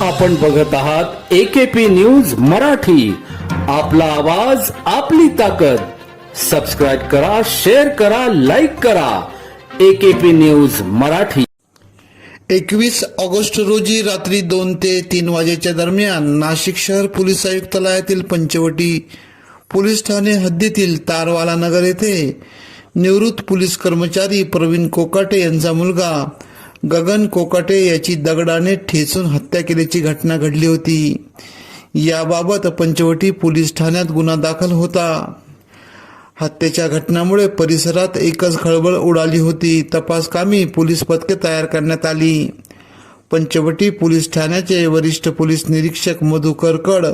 आपण बघत आहात एकेपी न्यूज मराठी. आपला आवाज आपली ताकद. सबस्क्राईब करा शेअर करा लाईक करा. AKP news Marathi. एकवीस ऑगस्ट रोजी रात्री दोन ते तीन वाजेच्या दरम्यान नाशिक शहर पोलीस आयुक्तालयातील पंचवटी पोलीस ठाणे हद्दीतील तारवाला नगर येथे निवृत्त पोलीस कर्मचारी प्रवीण कोकाटे यांचा मुलगा गगन कोकाटे याची दगडाने ठेचून हत्या केल्याची घटना घडली होती. याबाबत पंचवटी पोलीस ठाण्यात गुन्हा दाखल होता. हत्येच्या घटनामुळे परिसरात एकच खळबळ उडाली होती. तपास कामी पोलीस पथके तयार करण्यात आली. पंचवटी पोलीस ठाण्याचे वरिष्ठ पोलीस निरीक्षक मधुकर कड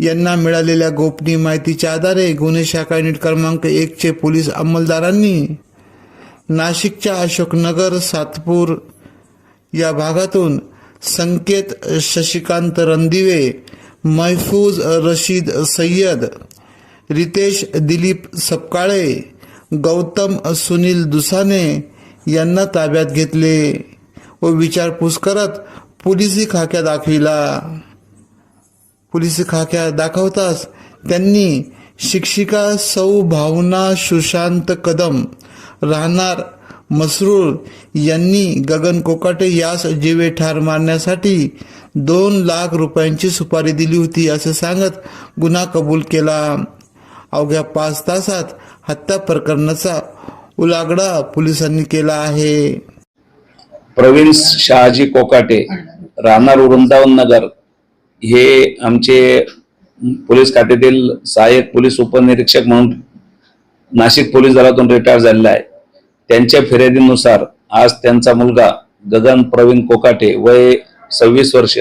यांना मिळालेल्या गोपनीय माहितीच्या आधारे गुन्हे शाखा युनिट क्रमांक एकचे पोलीस अंमलदारांनी नाशिकच्या अशोकनगर सातपूर या भागातून संकेत शशिकांत रणदिवे महफूज रशीद सय्यद रितेश दिलीप सपकाळे गौतम सुनील दुसाने यांना ताब्यात घेतले. व विचारपूस करत पोलिसी खाक्या दाखविला. पोलिसी खाक्या दाखवताच त्यांनी शिक्षिका सौ भावना सुशांत कदम राहणार मसरूर यांनी गगन कोकाटे यास जीवे ठार मारण्यासाठी दोन लाख रुपयांची सुपारी दिली होती असे सांगत गुन्हा कबूल केला. अवघ्या पाच तासात हत्या प्रकरणाचा उलागडा पोलिसांनी केला आहे. प्रवीण शहाजी कोकाटे राहणार वृंदावन नगर हे आमचे पोलीस खात्यातील सहाय्यक पोलीस उपनिरीक्षक म्हणून नाशिक पोलीस दलातून रिटायर झालेला आहे. त्यांच्या फिर्यादीनुसार आज त्यांचा मुलगा गगन प्रवीण कोकाटे वय सव्वीस वर्ष.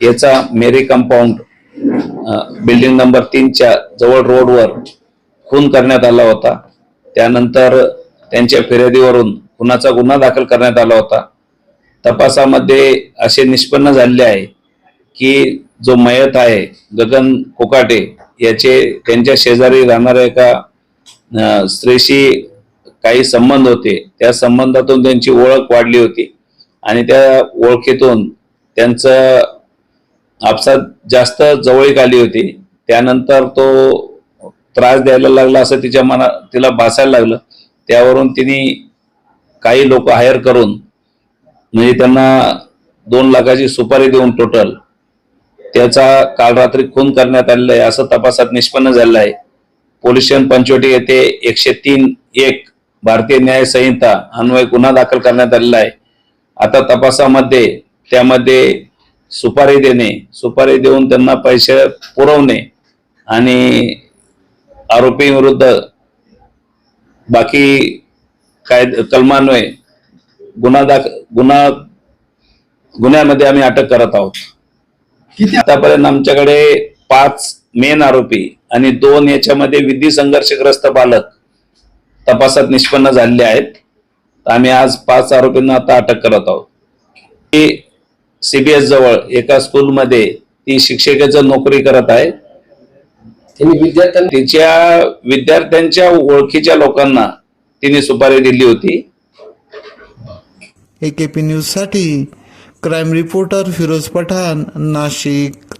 याचा मेरी कंपाऊंड बिल्डिंग नंबर तीनच्या जवळ रोडवर खून करण्यात आला होता. त्यानंतर त्यांच्या फिर्यादीवरून खुनाचा गुन्हा दाखल करण्यात आला होता. तपासामध्ये असे निष्पन्न झालेले आहे की जो मयत आहे गगन कोकाटे याचे त्यांच्या शेजारी राहणाऱ्या एका स्त्रीशी काही संबंध होते. त्या संबंधातून त्यांची ओळख वाढली होती. आणि त्या ओळखीतून त्यांचं आपसात जास्त जवळीक आली होती. त्यानंतर तो त्रास द्यायला लागला असं तिच्या मना तिला भासायला लागलं. त्यावरून तिने काही लोक हायर करून म्हणजे त्यांना दोन लाखाची सुपारी देऊन टोटल त्याचा काल रात्री खून करण्यात आलेला आहे असं तपासात निष्पन्न झालेलं आहे. पोलीस स्टेशन पंचवटी येथे एकशे तीन एक भारतीय न्याय संहिता अन्वय गुन्हा दाखल करण्यात आलेला आहे. आता तपासामध्ये त्यामध्ये सुपारी देणे सुपारी देऊन त्यांना पैसे पुरवणे आणि आरोपी विरुद्ध बाकी काय कलमान्वये गुन्हा दाख गुन्हा गुन्ह्यामध्ये आम्ही अटक करत आहोत. आतापर्यंत आमच्याकडे पाच मेन आरोपी आणि दोन याच्यामध्ये विधी संघर्षग्रस्त बालक तपासात निष्पन्न झालेले आहेत. आम्ही आज पाच आरोपींना आता अटक करत आहोत. ती सीबीएस जवळ एका स्कूलमध्ये ती शिक्षकेचं नोकरी करत आहे. तिच्या विद्यार्थ्यांच्या ओळखीच्या लोकांना तिने सुपारी दिली होती. ए के पी न्यूजसाठी क्राईम रिपोर्टर फिरोज पठाण नाशिक.